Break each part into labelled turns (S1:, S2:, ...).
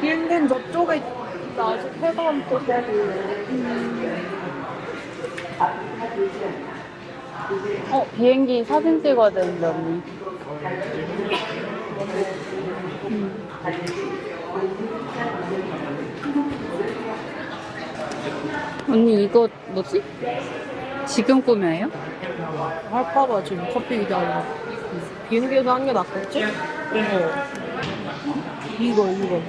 S1: 비행기는 저쪽에 있다. 아직 해가 안 떠서.
S2: 어, 비행기 사진 찍어야 되는데, 언니. 언니, 이거 뭐지? 지금 꾸며요?
S1: 할까봐 지금 커피 기다려. 비행기에서 한 게 낫겠지? 이거. 이거, 이거.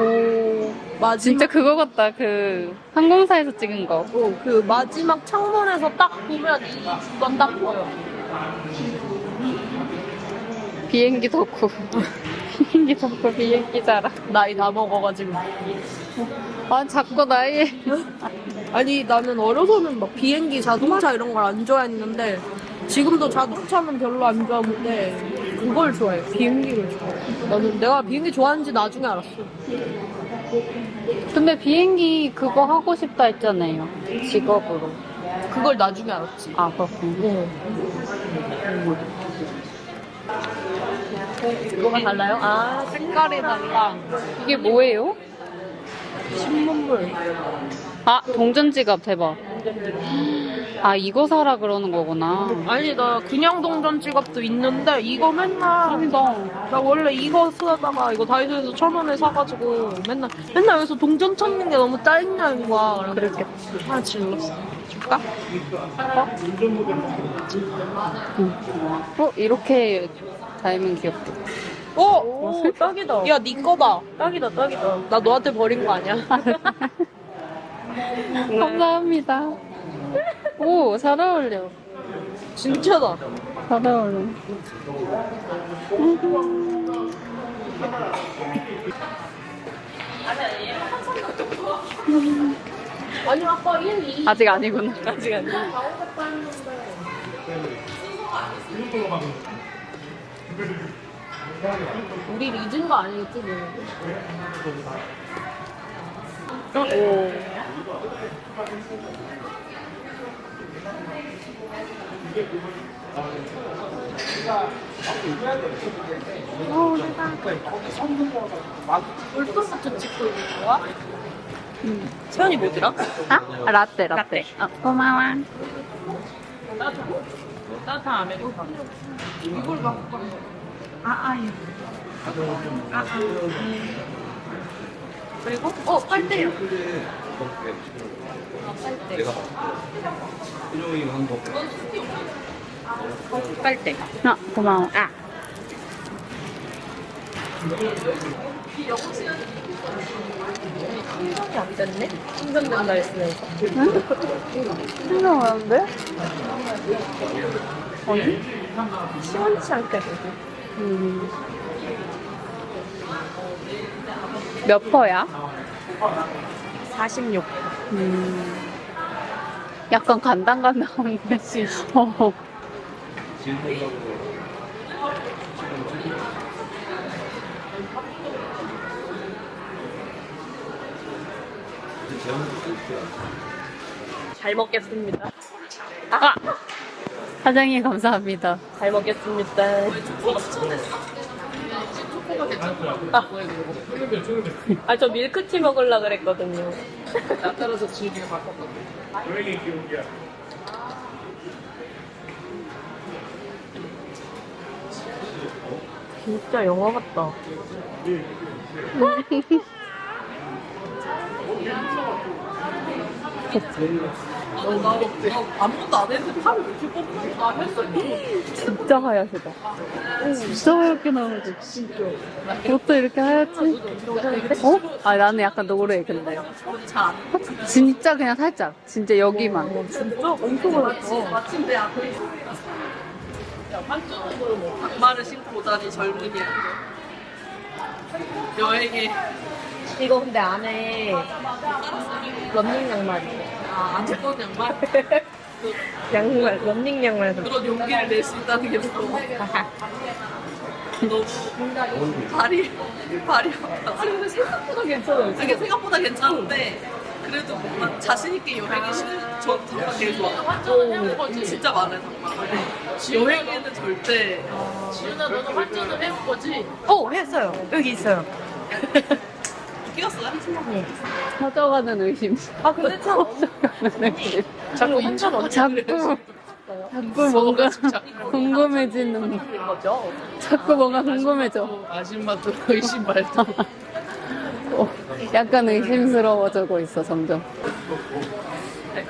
S2: 오.
S1: 마지막,
S2: 진짜 그거 같다. 그, 항공사에서 찍은 거.
S1: 어, 그 마지막 창문에서 딱 보면 이 주가 딱 보여.
S2: 비행기 덕후. 비행기 덕후, 비행기 자랑.
S1: 나이 다 먹어가지고.
S2: 아, 자꾸 나이.
S1: 아니, 나는 어려서는 막 비행기, 자동차 이런 걸 안 좋아했는데, 지금도 자동차는 별로 안 좋아하는데, 그걸 좋아해. 비행기를 좋아해. 나는 내가 비행기 좋아하는지 나중에 알았어.
S2: 근데 비행기 그거 하고 싶다 했잖아요. 직업으로.
S1: 그걸 나중에 알았지.
S2: 아, 그렇군요.
S1: 뭐가 달라요? 아, 색깔이 달라.
S2: 이게 뭐예요?
S1: 신문물.
S2: 아, 동전 지갑 대박. 아, 이거 사라 그러는 거구나.
S1: 아니, 나 그냥 동전 지갑도 있는데, 이거 맨날.
S2: 짱이다.
S1: 나 원래 이거 쓰다가 이거 다이소에서 천 원에 사가지고 맨날, 맨날 여기서 동전 찾는 게 너무 짜증나는 거야. 그렇게. 아, 질렀어. 줄까?
S2: 어, 이렇게 달면 귀엽다.
S1: 오! 오, 딱이다. 야, 네 거다. 딱이다, 딱이다. 나 너한테 버린 거 아니야?
S2: 감사합니다. 오, 잘 어울려.
S1: 진짜다.
S2: 잘 어울려.
S1: 아니, 아까 1, 2.
S2: 아직 아니구나.
S1: 아직 아니야. 우리 잊은 거 아니겠지, 뭐.
S2: 오.
S1: 벌써부터 찍고 있는 거야? 세연이 뭐더라?
S2: 아? 라떼, 라떼. 아, 고마워.
S1: 따뜻한 아메리카노. 이걸 막 아, 아유. 아, 아. 그리고, 어, 빨대요. 아, 빨대.
S3: 일용이 한 거.
S1: 빨대.
S2: 아, 고마워. 아.
S1: 충전이 안 됐네? 충전된다 했으면서.
S2: 생각나는데? 아니?
S1: 시원치 않게.
S2: 음. 몇 퍼야?
S1: 46.
S2: 음. 약간 간당간당한데. 어.
S3: 지금 생각으로. 이제 재현도 있어요.
S1: 잘 먹겠습니다.
S2: 아! 사장님 감사합니다.
S1: 잘 먹겠습니다. 아, 아, 저 밀크티 먹으려고 그랬거든요. 나 따라서 즐기게 바꿨거든요. 진짜 영화 같다. 아무것도 안 했는데 팔을 왜 이렇게 뽑는 거야? 했어.
S2: 진짜 하얗시다. 진짜 하얗게 나오지. 옷도 이렇게 하얗지? 어? 아, 나는 약간 노래, 근데.
S1: 잘
S2: 진짜 그냥 살짝. 진짜 여기만.
S1: 진짜 엄청 어렵다.
S4: 닭말을 신고 오다니 젊은이야. 여행에
S5: 이거 근데 안에 런닝 양말이에요.
S4: 아, 안 두꺼운 양말?
S5: 양말, 런닝 양말.
S4: 그런 용기를 낼 수 있다는 게 부러워. 너무 발이 발이 아파. 아니 근데 생각보다 괜찮아요. 이게 생각보다 괜찮은데 그래도 뭔가 자신 있게 여행이 싫은 저 정말 되게 좋아. 오, 진짜 많아요 정말. 여행에는 절대 지윤아 너는 환전을 해온 거지?
S5: 어, 했어요. 여기 있어요.
S4: 끼었어요?
S2: 퍼져가는 의심.
S5: 아, 근데 참.
S2: 퍼져가는 의심.
S4: 자꾸 인천
S2: 자꾸, 자꾸 뭔가 궁금해지는
S4: 거죠?
S2: 자꾸 뭔가 궁금해져.
S4: 아줌마도 의심 말도.
S2: 어, 약간 의심스러워지고 있어, 점점.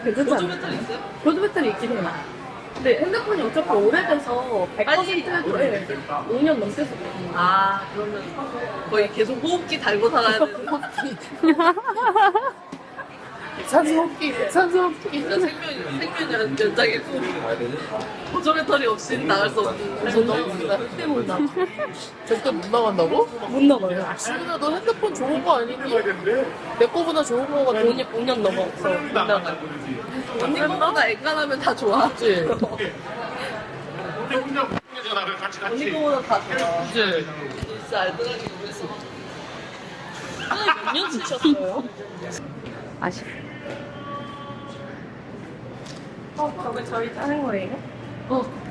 S4: 보조 배터리 있어요?
S5: 보조 배터리 있긴 해요. 근데 핸드폰이 어차피 오래돼서 100%에도 5년 넘게 썼거든요.
S4: 아 그러면 거의 계속 호흡기 달고 살아야 되는
S2: 산소 호흡기, 산소 호흡기.
S4: 진짜 생명 생명 연- 연장이고 보조 배터리 없이는 나갈 수 없는 절대 못 나.
S6: 절대 못 나간다고?
S5: 못 나가요.
S6: 지훈아 너 핸드폰 좋은 거 아니니? 내 거보다 좋은 거가 더
S5: 돈이 5년 넘었어. 못 나가요.
S4: 언니 거보다 엔간하면 다 좋아.
S6: 있지?
S4: 언니 거보다 다 좋아.
S6: 이제
S4: 진짜 알뜰하게 모르겠어.
S5: 몇 년 지쳤어요?
S2: 아쉽.
S5: 어, 저게 저희 짜는 거예요?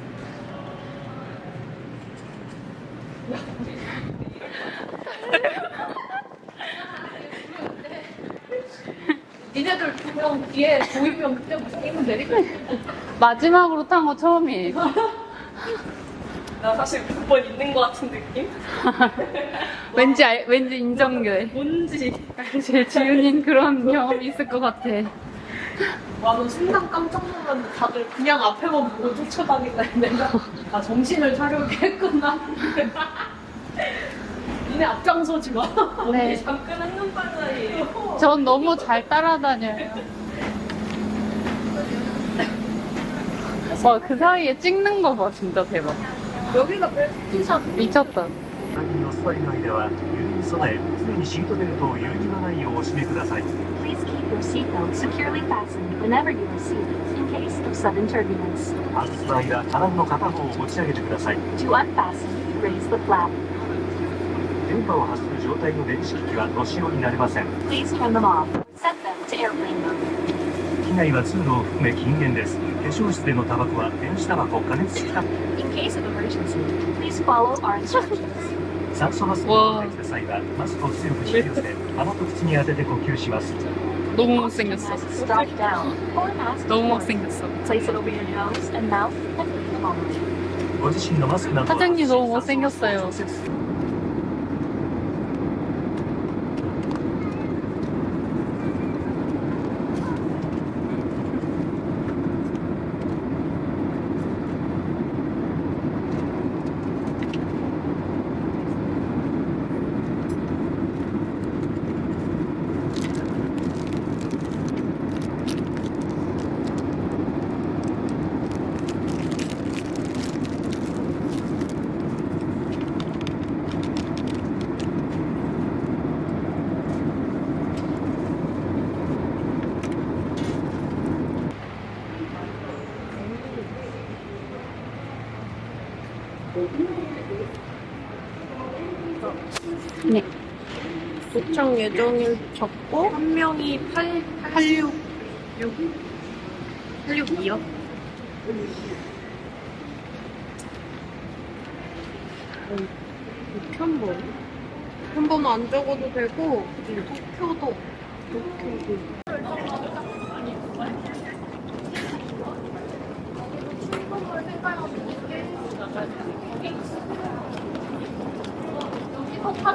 S4: 니네들 두 명 뒤에 보이면 그때부터 게임 내리고
S2: 마지막으로 탄 거 처음이에요.
S5: 나 사실 9번 있는 것 같은 느낌?
S2: 왠지, 알, 왠지 인정돼.
S5: 뭔지.
S2: 제 지윤인 그런 경험이 있을 것 같아.
S4: 와는 순간 깜짝 놀랐는데 다들 그냥 앞에만 보고 쫓아다니다 내가 아 정신을 차려야겠구나. 니네 앞장서지 마.
S2: 네.
S5: 잠깐 한눈판 사이에.
S2: 전 너무 잘 따라다녀요. 와, 그 사이에 찍는 거 봐, 진짜 대박.
S4: 여기가 베스트샷
S2: 미쳤다.
S7: 先の座りの間は揺れに備え常に シートベルトを揺るぎのないようお締めください
S8: Please keep your seatbelt securely fastened whenever you are seated in case of sudden turbulence.
S7: 外す間棚の片方を持ち上げてください
S8: To unfasten, raise the flap.
S7: 電波を発する状態の電子機器はご使用になれません
S8: Please turn them off. Set them to airplane mode.
S7: 機内は通路を含め禁煙です化粧室でのタバコは電子タバコ加熱式タバコ
S8: In case of emergency, please follow our instructions.
S7: 酸素マスクをできた際はマスクを強く引き寄せ鼻と口に当てて呼吸します
S2: 너무 못생겼어.
S8: Masks drop down. Or mask
S2: 너무
S8: forward.
S2: 못생겼어.
S8: Place it over your nose and mouth and breathe normally.
S7: ご自身のマスクなどは
S2: 사장님 너무 못생겼어요. 네.
S4: 도착 예정일 적고 한 명이 8 86 86이요? 편번 편번은 안 적어도 되고 도쿄도 도쿄도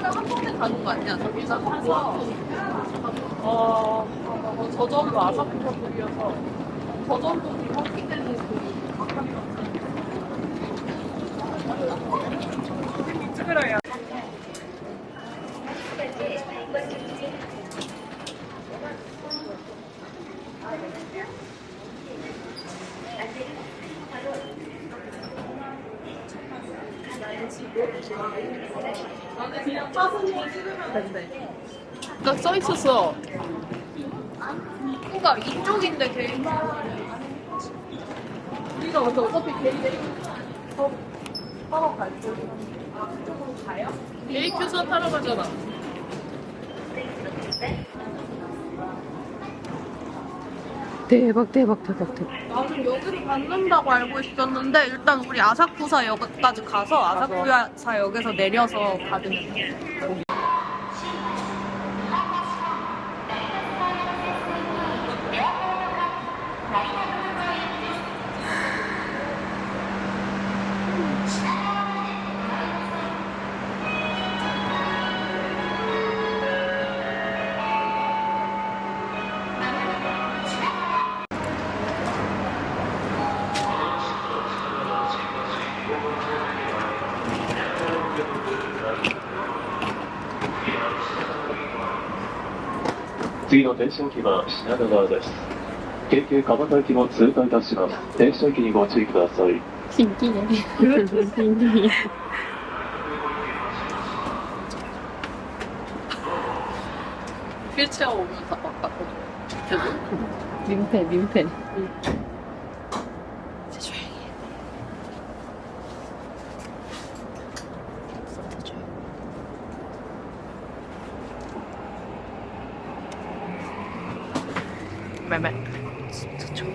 S4: 한 번에 가는 거 아니야? 저기서 타서 어, 어, 저점도 아사쿠사역이어서 저점도 한기대는 그 막하기 찍으러야
S5: 나는 그냥 사진만 찍으면 된대.
S6: 딱 써 있었어.
S1: 그러니까 이쪽인데 개인
S5: 우리가 근데 어차피 개인데 더 하러 갈 거야. 이쪽으로 가요?
S6: AQ선 타러 가잖아.
S2: 대박 대박 대박 대박.
S1: 나는 여기를 받는다고 알고 있었는데 일단 우리 아사쿠사 역까지 가서 아사쿠사 역에서 내려서 받으면 돼. "
S9: 次の停車駅は品川です。京急蒲田駅も通過いたします。停車駅にご注意ください。
S6: 新規ね。新規。を見たばっかり。ません。めめ。ちょっとちょっと。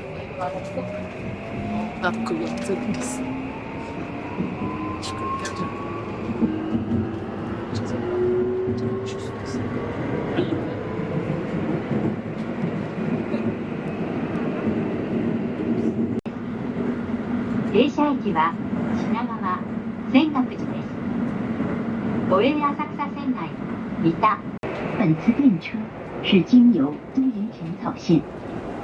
S6: バッつです。
S10: 停車駅は品川泉岳寺です草線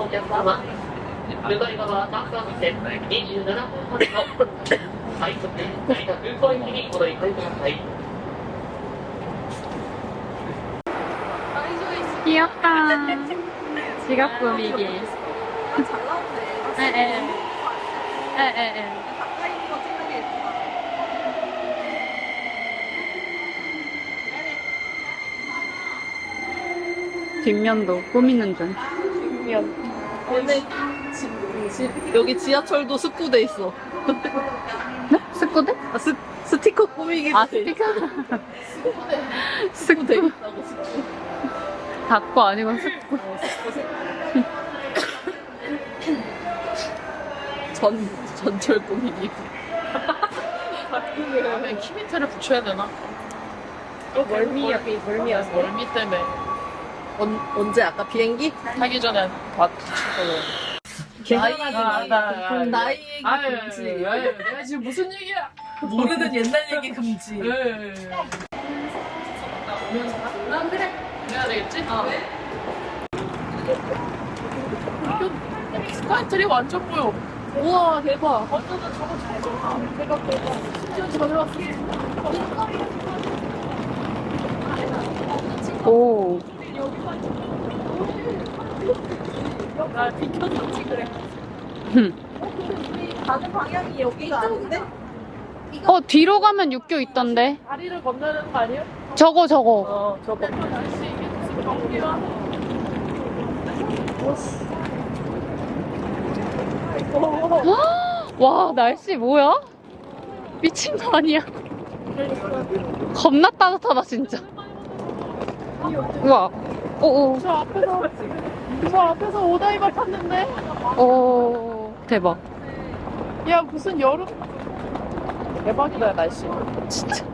S11: お客様、向かい側高見線27分発の快速成田空港行きにお乗り換えください。
S2: 귀엽다. 지갑 꾸미기.
S5: 잘 나오네.
S2: 에에. 에에에.
S5: 가까이 있는 거 찍는 게 예쁘다.
S2: 뒷면 도 꾸미는 중.
S5: 오늘
S1: 여기 지하철도 습구돼 있어.
S2: 스쿠드?
S1: 아, 스, 스티커 꾸미기도 아돼
S2: 스티커.
S1: 스쿠 돼
S2: 스쿠드.
S1: 있다고 스쿠.
S2: 닫고 아니고 스쿠.
S1: 전 전철 꾸미기.
S6: 그러면 키미테를 붙여야 되나?
S5: 멀미야, 멀미야.
S6: 멀미 때문에
S1: 언, 언제 아까 비행기?
S6: 타기 전에 다 붙였거든.
S1: 개발하지
S6: 아, 나, 나,
S1: 나이 얘기 금지.
S6: 아유, 내가 지금 무슨 얘기야?
S1: 모르는 옛날 얘기 금지.
S6: 예. 나 그래. 그래야 되겠지? 아. 스카이트리 완전 보여.
S1: 우와 대박.
S6: 완전 나 저거 잘 줘. 대박 대박. 심지어 잘 왔어.
S2: 오.
S6: 나 비켜서 찍으래.
S5: 가는 방향이 여기가 아닌데?
S2: 어 뒤로 가면 육교 있던데.
S6: 다리를 건너는 거 아니야?
S2: 저거 저거.
S6: 어, 저거. 날씨 이게 무슨 경기야?
S2: 와 날씨 뭐야? 미친 거 아니야? 겁나 따뜻하다 진짜. 우와. 오오.
S6: 저 앞에서 저 앞에서 오다이바 탔는데
S2: 오. 대박.
S6: 야 무슨 여름 대박이다 날씨.
S2: 진짜.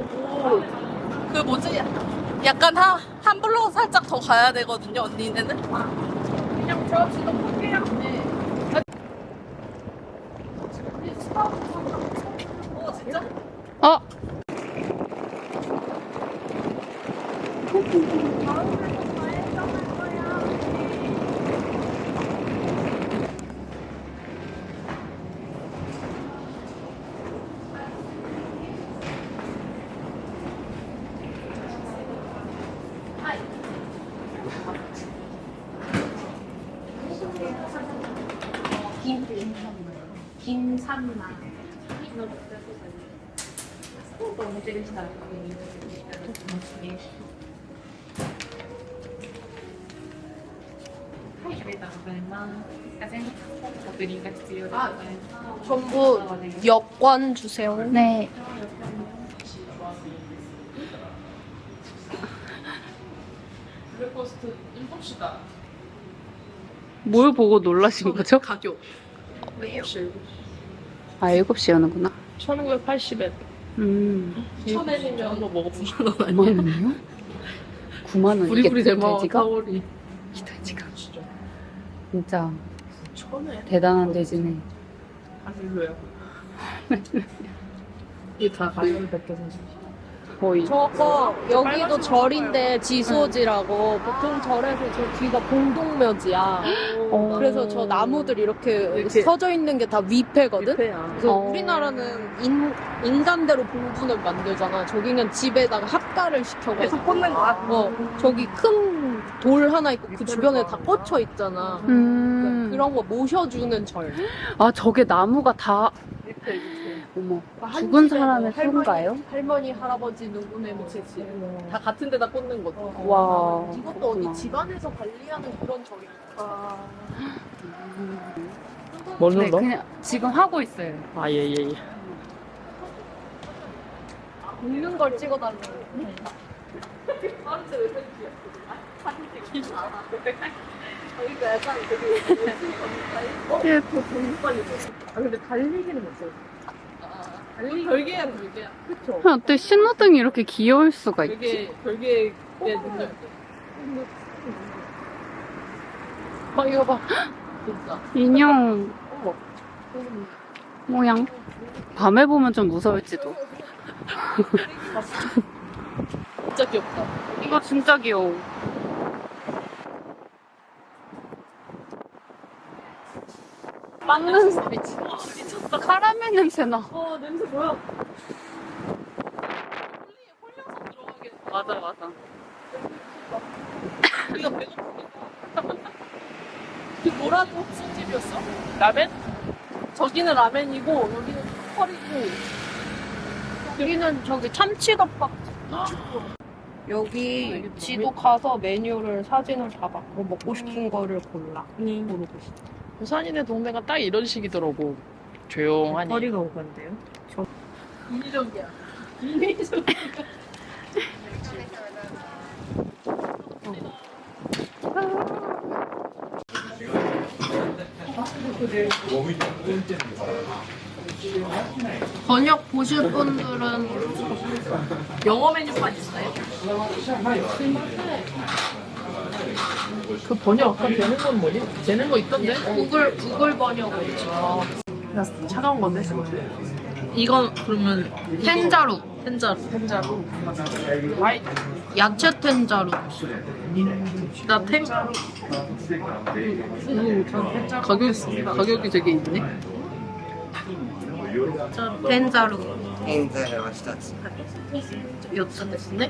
S1: 그 뭐지? 약간 한, 한 블록 살짝 더 가야 되거든요, 언니네는.
S5: 그냥 저 지금 포기해야 돼.
S1: 어, 진짜?
S2: 어.
S1: 전부 여권 주세요.
S2: 네.
S6: 블랙버스트 7시다.
S2: 뭘 보고 놀라신 거죠?
S1: 가격.
S2: 아 7시 여는구나.
S6: 1980엔.
S2: 음.
S1: 천엔이면
S6: 한번 먹어보면
S2: 9만 원이요? 9만 원. 이게
S6: 부리부리 대마
S2: 돼지가?
S6: 타월이
S2: 이 돼지가. 진짜
S6: 천에
S2: 대단한 돼지네.
S6: 할렐루야. 이게 다 가격을 베껴서
S2: 거의.
S1: 저거 여기도 절인데 지소지라고 보통 절에서 저 뒤가 공동묘지야.
S2: 어.
S1: 그래서 저 나무들 이렇게,
S6: 이렇게.
S1: 서져 있는 게 다 위패거든.
S6: 뷔페야.
S1: 그래서
S2: 어.
S1: 우리나라는 인, 인간대로 봉분을 만들잖아. 저기는 집에다가 합가를 시켜가지고.
S5: 계속 꽂는 거야?
S1: 어, 저기 큰 돌 하나 있고 그 주변에 다 꽂혀 있잖아.
S2: 음.
S1: 그런 거 모셔주는 절.
S2: 아 저게 나무가 다. 어머. 죽은 사람의 손가요?
S1: 할머니, 할아버지 누구네 미치지. 다 같은 데다 꽂는 거지.
S2: 와.
S1: 이것도 어디
S2: 그렇구나.
S1: 집안에서 관리하는 그런 절이니까.
S6: 뭘
S2: 네,
S6: 눌러?
S2: 그냥 지금 하고 있어요.
S6: 아, 예, 예, 예.
S1: 먹는 걸 찍어달라고. 저희가 약간 되게
S5: 아 근데 달리기는 못해요. 달리기 별개야 별개야. 그쵸?
S2: 어때 신호등이 이렇게 귀여울 수가 있지?
S5: 별개 별개의 능력.
S2: 어 이거 봐.
S5: 진짜.
S2: 인형 모양. 밤에 보면 좀 무서울지도.
S5: 진짜 귀엽다.
S2: 이거 진짜 귀여워. 빵 냄새 미쳤다. 미쳤다. 카라멜 냄새 나.
S5: 어 냄새 뭐야?
S2: 맞아 맞아.
S5: 우리가 배고프니까. 그 뭐라도 무슨 집이었어?
S6: 라멘?
S1: 저기는 라멘이고 여기는 털이고 여기는 저기 참치덮밥. 여기 지도 가서 메뉴를 사진을 잡았고 먹고 싶은 거를 골라. 고르고 싶어.
S6: 부산인의 동네가 딱 이런 식이더라고. 조용하니.
S5: 거리가 오간데요? 인위적이야. 인위적.
S1: 번역 보실 분들은
S5: 영어 메뉴판 있어요?
S6: 그 번역 아까 되는 건 뭐니? 되는 거 있던데?
S1: 구글 구글 번역을
S6: 나 차가운 건데?
S1: 이건 그러면 텐자루. 텐자루. 텐자루. 야채 텐자루. 나 텐.
S2: 가격, 가격이 되게 있네.
S1: 텐자루.
S12: 現在は一つ。
S1: 4つですね。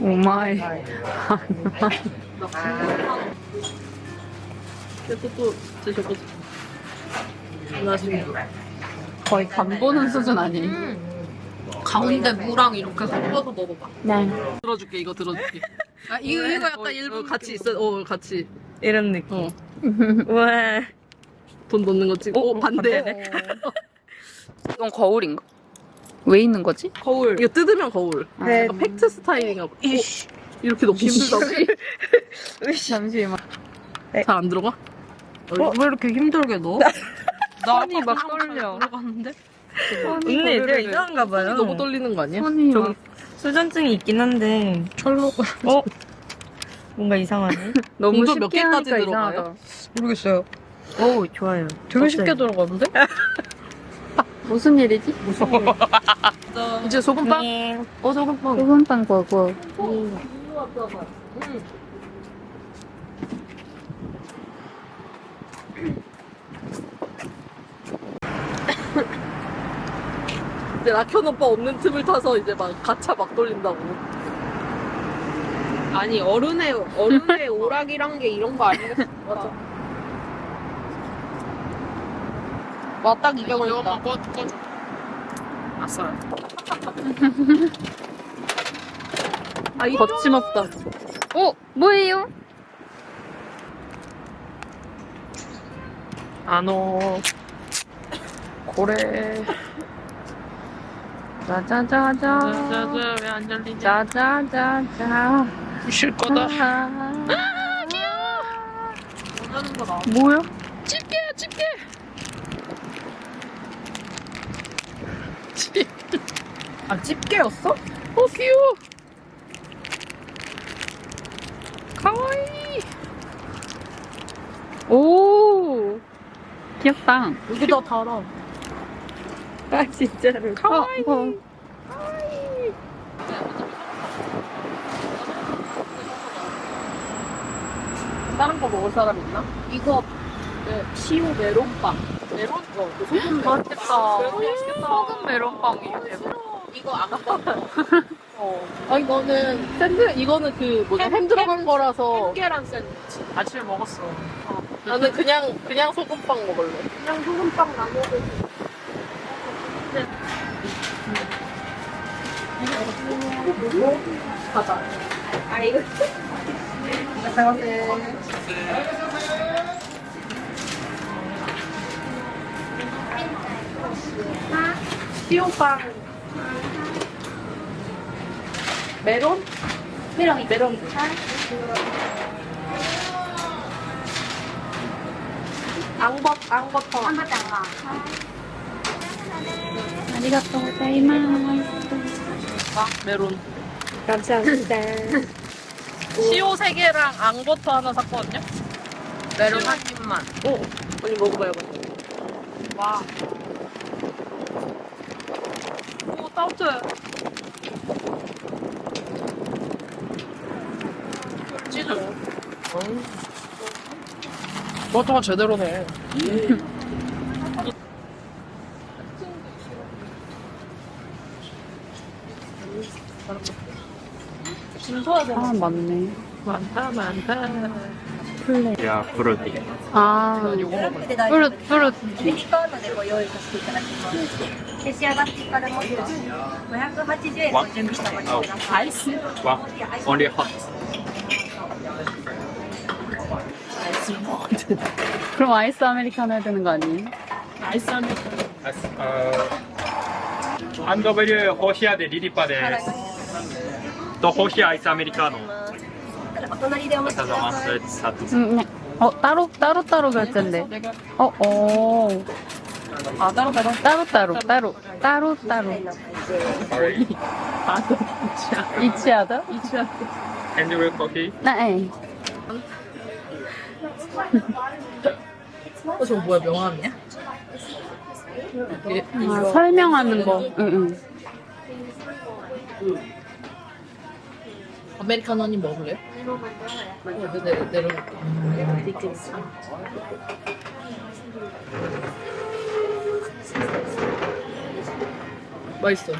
S2: 오마이.
S1: 또 드셔보세요. 나중에.
S2: 거의 간 보는 수준 아니에요?
S1: 가운데 무랑 이렇게 섞어서 먹어봐.
S2: 네.
S1: 들어줄게, 이거 들어줄게. 아, 이거, 이거 약간 일본 같이 있어. 어, 같이.
S5: 이런 느낌.
S1: 어.
S5: 와.
S1: 돈 넣는 거지. 어, 반대.
S2: 이건 거울인가? 왜 있는 거지?
S1: 거울. 이거 뜯으면 거울.
S5: 네.
S1: 약간 팩트 스타일인가 봐. 이씨. 이렇게 넣기 힘들다고?
S2: 잠시만.
S1: 잘안 들어가?
S2: 어, 왜 이렇게 힘들게 넣어? 손이 막 떨려.
S1: 들어갔는데?
S5: 언니, 제가 이상한가 봐요.
S1: 너무 떨리는 거 아니야?
S2: 손이 저막
S5: 수전증이 있긴 한데. 철로가. 어? 뭔가 이상하네.
S2: 너무
S1: 공도
S2: 쉽게
S1: 몇 개까지
S2: 하니까
S1: 들어가요?
S2: 이상하다. 모르겠어요.
S5: 오, 좋아요.
S2: 되게 쉽게 들어가는데? 무슨 일이지?
S1: 이제 소금빵?
S2: 어, 소금빵. 소금빵 구워.
S1: 이제 라켄 오빠 없는 틈을 타서 이제 막 가차 막 돌린다고. 아니 어른의 어른의 오락이란 게 이런 거 아니겠어? 맞아. 와딱 200원이다.
S6: 꺼, 꺼줘. 아싸.
S1: 아, 이
S2: 거침없다. 어, 뭐예요?
S5: 아노.
S2: 고래. 짜자자자.
S6: 짜자자, 왜 안 열리냐?
S2: 짜자자자.
S6: 부실 거다.
S1: 원하는 거 나와.
S2: 뭐야?
S6: 집게, 집게.
S1: 아 집게였어?
S6: 어, 귀여워. 가와이.
S2: 오. 귀엽다.
S1: 여기다 달아.
S5: 아, 진짜로.
S2: 카와이. 어,
S1: 다른 거 먹을 사람 있나? 이거 네, 시오 메론빵. 메론? 어, 그 소금 맛있겠다. 메론 맛있겠다.
S2: 소금 메론빵이 대박.
S1: 이거 안 먹어. 어. 아 이거는 샌드 이거는 그 뭐지 햄, 들어간 거라서
S6: 깨란 샌드위치. 아침에 먹었어.
S1: 나는 그냥 그냥 소금빵 먹을래. 그냥 소금빵 나 먹을. 가자.
S5: 아, 이거.
S1: 시오빵. 메론? 메론 메론. 앙버 앙버터.
S2: 고자이마스.
S1: 아, 메론.
S5: 감사합니다.
S1: 시오 세 개랑 앙버터 하나 샀거든요. 메론 한 입만. 오, 언니 먹어봐요. 와. 따뜻해. 찌도.
S6: 버터가 제대로네.
S2: 진소야 되나? 아 맞네.
S1: 많다 많다. 플레.
S3: 야, 브로디.
S2: 아
S10: 요거 먹어. 플루
S3: でご用意させていただきます召し上がっていただくと580円を準備してお待ちくださいアイスは only hot.
S2: 아이스 먹어야 그럼 아이스 아메리카노 해야 되는 거 아니에요?
S6: 아이스 아메리카노
S13: 아이스 어... 한더블유 호시아 데 리리파 데또 호시아 아이스 아메리카노.
S3: お隣でお待ちください。
S2: 음, 네. 어 따로 따로 따로 결제인데. 어 어.
S4: 아 따로 따로.
S2: 따로, 따로, 따로, 따로, 따로. 이치하다?
S4: 이치야.
S13: 핸드블 커피.
S2: 네.
S4: 어 저거 뭐야 명함이야? 이게
S2: 아, 설명하는 거. 응, 응.
S4: 아메리카노 한입 먹을래요? 어, 내, 내, 내려놓을게. 맛있어.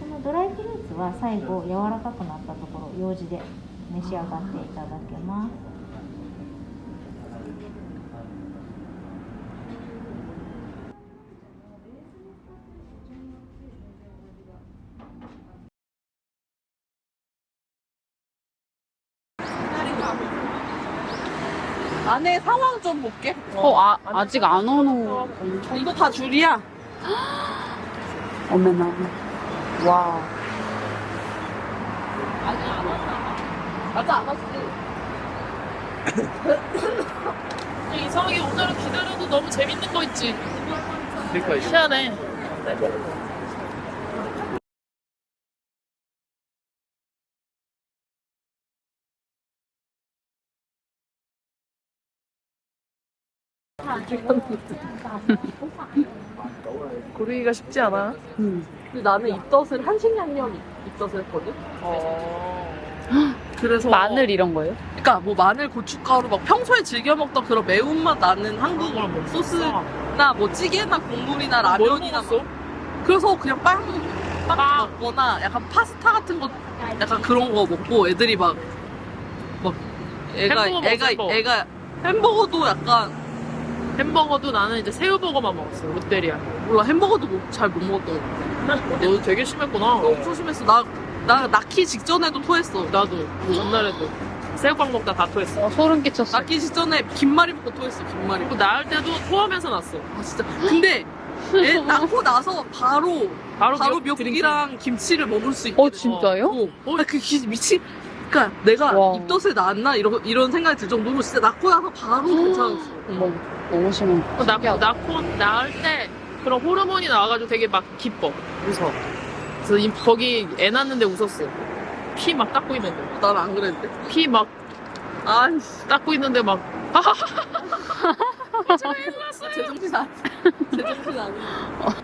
S14: このドライフルーツは最後柔らかくなったところ用紙で召し上がっていただけます「
S4: 안에 상황 좀 볼게.
S2: 어, 아, 아직 안 오는 거.
S4: 이거 다 줄이야.
S2: 어머나. 와.
S4: 아직 안 왔다. 아직 안 왔지.
S6: 이상하게 오늘은 기다려도 너무 재밌는 거 있지. 희한해.
S4: 고르기가 쉽지 않아.
S2: 음.
S4: 근데 나는 입덧을 한식 양념 입덧을 했거든. 그래서
S2: 마늘 이런 거예요?
S4: 그러니까 뭐 마늘, 고춧가루 막 평소에 즐겨 먹던 그런 매운맛 나는 한국 소스나 뭐 찌개나 국물이나 라면이나 뭐 그래서 그냥 빵, 빵 먹거나 약간 파스타 같은 거 약간 그런 거 먹고 애들이 막 막 애가
S6: 햄버거 먹어,
S4: 애가
S6: 햄버거.
S4: 애가 햄버거도 약간
S6: 햄버거도 나는 이제 새우버거만 먹었어. 롯데리아.
S4: 몰라 햄버거도 잘 못 먹었던 것 같아.
S6: 너 되게 심했구나.
S4: 너무 조심했어. 나, 나 낳기 직전에도 토했어.
S6: 나도 전날에도 새우빵 먹다 다 토했어.
S2: 어, 소름 끼쳤어.
S4: 낳기 직전에 김말이 먹고 토했어. 김말이.
S6: 그 나을 때도 토하면서 났어.
S4: 아 진짜. 근데 애 낳고 나서 바로
S6: 바로,
S4: 바로
S6: 미-
S4: 멱국이랑 김치를 먹을 수 있게.
S2: 어, 진짜요?
S4: 어. 나그 기, 미친. 그러니까 내가
S2: 와.
S4: 입덧에 낳았나 이런 이런 생각이 들 정도로 진짜 낳고 나서 바로 괜찮았어.
S2: 어머, 너무 심해.
S6: 어, 낳고, 낳고 나을 때 그런 호르몬이 나와가지고 되게 막 기뻐. 웃어. 그래서 이- 거기 애 낳는데 웃었어. 피 막 닦고 있는데.
S4: 난 안 그랬는데.
S6: 피 막
S4: 아이씨.
S6: 닦고 있는데 막.
S4: 제정신 아니. 제정신 아